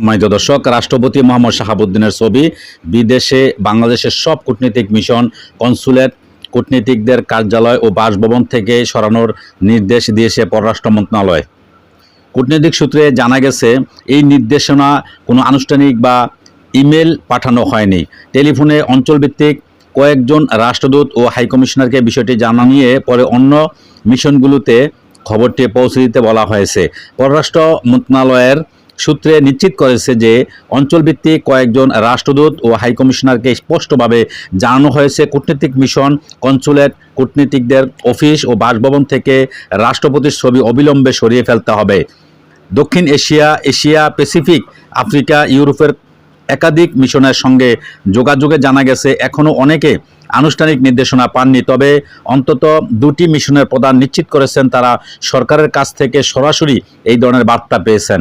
সম্মানিত দর্শক, রাষ্ট্রপতি মোহাম্মদ শাহাবুদ্দিনের ছবি, বিদেশে বাংলাদেশের সব কূটনীতিক মিশন, কনসুলেট কূটনীতিকদের কার্যালয় ও বাসভবন থেকে সরানোর নির্দেশ দিয়েছে পররাষ্ট্র মন্ত্রণালয়। কূটনৈতিক সূত্রে জানা গেছে, এই নির্দেশনা কোনো আনুষ্ঠানিক বা ইমেল পাঠানো হয়নি। টেলিফোনে অঞ্চলভিত্তিক কয়েকজন রাষ্ট্রদূত ও হাইকমিশনারকে বিষয়টি জানিয়ে পরে অন্য মিশনগুলোতে খবরটি পৌঁছে দিতে বলা হয়েছে। পররাষ্ট্র মন্ত্রণালয়ের সূত্রে নিশ্চিত করেছে যে অঞ্চলভিত্তিক কয়েকজন রাষ্ট্রদূত ও হাইকমিশনারকে স্পষ্টভাবে জানানো হয়েছে কূটনীতিক মিশন, কনসুলেট, কূটনীতিকদের অফিস ও বাসভবন থেকে রাষ্ট্রপতির ছবি অবিলম্বে সরিয়ে ফেলতে হবে। দক্ষিণ এশিয়া এশিয়া প্যাসিফিক, আফ্রিকা, ইউরোপের একাধিক মিশনের সঙ্গে যোগাযোগে জানা গেছে, এখনও অনেকে আনুষ্ঠানিক নির্দেশনা পাননি, তবে অন্তত দুটি মিশনের প্রধান নিশ্চিত করেছেন, তারা সরকারের কাছ থেকে সরাসরি এই ধরনের বার্তা পেয়েছেন।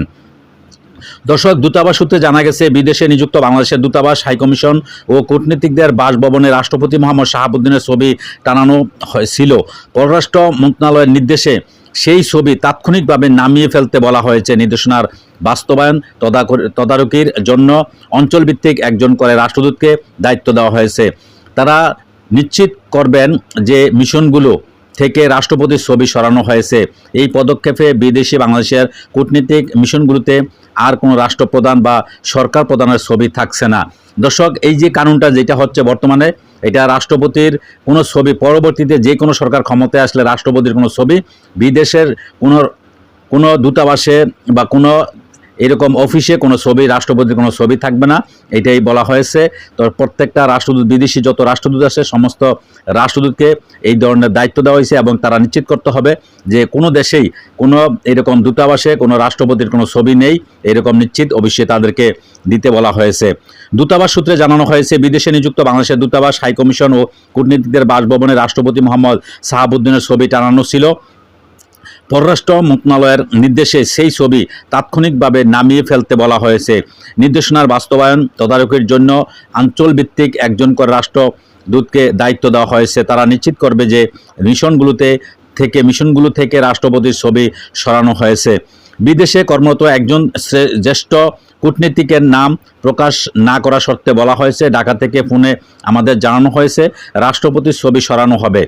দর্শক, দূতাবাস সূত্রে জানা গেছে, বিদেশে নিযুক্ত বাংলাদেশের দূতাবাস হাইকমিশন ও কূটনীতিকদের বাসভবনে রাষ্ট্রপতি মোহাম্মদ শাহাবুদ্দিনের ছবি টানানো হয়েছিল। পররাষ্ট্র মন্ত্রণালয়ের নির্দেশে সেই ছবি তাৎক্ষণিকভাবে নামিয়ে ফেলতে বলা হয়েছে। নির্দেশনার বাস্তবায়ন তদারকির জন্য অঞ্চলভিত্তিক একজন করে রাষ্ট্রদূতকে দায়িত্ব দেওয়া হয়েছে। তারা নিশ্চিত করবেন যে মিশনগুলো থেকে রাষ্ট্রপতির ছবি সরানো হয়েছে। এই পদক্ষেপে বিদেশি বাংলাদেশের কূটনীতিক মিশনগুলোতে আর কোনো রাষ্ট্রপ্রধান বা সরকার প্রধানের ছবি থাকছে না। দর্শক, এই যে কানুনটা, যেটা হচ্ছে বর্তমানে, এটা রাষ্ট্রপতির কোনো ছবি, পরবর্তীতে যে কোনো সরকার ক্ষমতায় আসলে রাষ্ট্রপতির কোনো ছবি, বিদেশের কোনো কোনো দূতাবাসে বা কোনো এরকম অফিসে কোনো ছবি, রাষ্ট্রপতির কোনো ছবি থাকবে না। এটাই বলা হয়েছে। তো প্রত্যেকটা রাষ্ট্রদূত, বিদেশি যত রাষ্ট্রদূত আছে, সমস্ত রাষ্ট্রদূতকে এই ধরনের দায়িত্ব দেওয়া হয়েছে এবং তারা নিশ্চিত করতে হবে যে কোনো দেশেই কোনো এরকম দূতাবাসে কোনো রাষ্ট্রপতির কোনো ছবি নেই। এরকম নিশ্চিত অবশ্যই তাদেরকে দিতে বলা হয়েছে। দূতাবাস সূত্রে জানানো হয়েছে, বিদেশে নিযুক্ত বাংলাদেশের দূতাবাস, হাইকমিশন ও কূটনীতিকদের বাসভবনে রাষ্ট্রপতি মোহাম্মদ সাহাবুদ্দিনের ছবি টানানো ছিল। পররাষ্ট্র মন্ত্রণালয়ের নির্দেশে সেই ছবি তাৎক্ষণিকভাবে নামিয়ে ফেলতে বলা হয়েছে। নির্দেশনার বাস্তবায়ন তদারকির জন্য আঞ্চলভিত্তিক একজন করে রাষ্ট্রদূতকে দায়িত্ব দেওয়া হয়েছে। তারা নিশ্চিত করবে যে মিশনগুলোতে থেকে মিশনগুলো থেকে রাষ্ট্রপতির ছবি সরানো হয়েছে। বিদেশে কর্মরত একজন জ্যেষ্ঠ কূটনীতিকের নাম প্রকাশ না করা সত্ত্বে বলা হয়েছে, ঢাকা থেকে ফোনে আমাদের জানানো হয়েছে, রাষ্ট্রপতির ছবি সরানো হবে।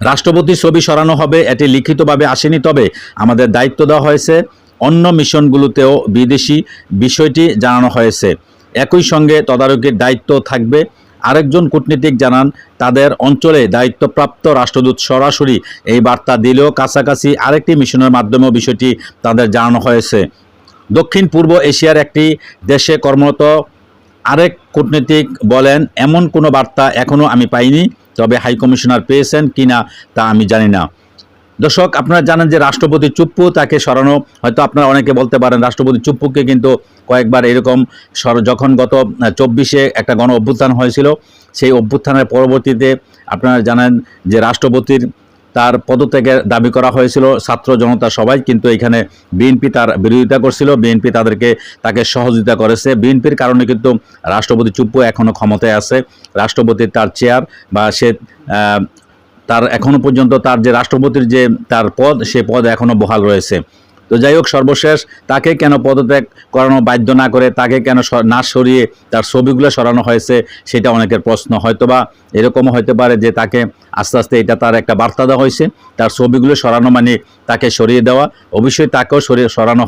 রাষ্ট্রপতির ছবি সরানো হবে, এটি লিখিতভাবে আসেনি। তবে আমাদের দায়িত্ব দেওয়া হয়েছে, অন্য মিশনগুলোতেও বিদেশি বিষয়টি জানানো হয়েছে। একই সঙ্গে তদারকির দায়িত্ব থাকবে। আরেকজন কূটনীতিক জানান, তাদের অঞ্চলে দায়িত্বপ্রাপ্ত রাষ্ট্রদূত সরাসরি এই বার্তা দিলেও কাছাকাছি আরেকটি মিশনের মাধ্যমেও বিষয়টি তাদের জানানো হয়েছে। দক্ষিণ পূর্ব এশিয়ার একটি দেশে কর্মরত আরেক কূটনীতিক বলেন, এমন কোনো বার্তা এখনও আমি পাইনি। তবে হাইকমিশনার পেয়েছেন কি না তা আমি জানি না। দর্শক, আপনারা জানেন যে রাষ্ট্রপতি চুপ্পু তাকে সরানো, হয়তো আপনারা অনেকে বলতে পারেন রাষ্ট্রপতি চুপ্পুকে কিন্তু কয়েকবার এরকম সর- যখন গত চব্বিশে একটা গণ অভ্যুত্থান হয়েছিল, সেই অভ্যুত্থানের পরবর্তীতে আপনারা জানেন যে রাষ্ট্রপতির তার পদত্যাগের দাবি করা হয়েছিল ছাত্র জনতা সবাই, কিন্তু এখানে বিএনপি তার বিরোধিতা করছিল। বিএনপি তাদেরকে, তাকে সহযোগিতা করেছে। বিএনপির কারণে কিন্তু রাষ্ট্রপতি চুপ্পু এখনও ক্ষমতায় আছে। রাষ্ট্রপতির তার চেয়ার বা সে তার এখনও পর্যন্ত তার যে রাষ্ট্রপতির যে তার পদ, সে পদ এখনও বহাল রয়েছে। তো যাই হোক, সর্বশেষ তাকে কেন পদত্যাগ করানো বাধ্য না করে, তাকে কেন না সরিয়ে তার ছবিগুলো সরানো হয়েছে, সেটা অনেকের প্রশ্ন। হয়তোবা এরকমও হতে পারে যে তাকে আস্তে আস্তে এটা তার একটা বার্তা দেওয়া হয়েছে, তার ছবিগুলো সরানো মানে তাকে সরিয়ে দেওয়া। অবশ্যই তাকেও সরিয়ে সরানো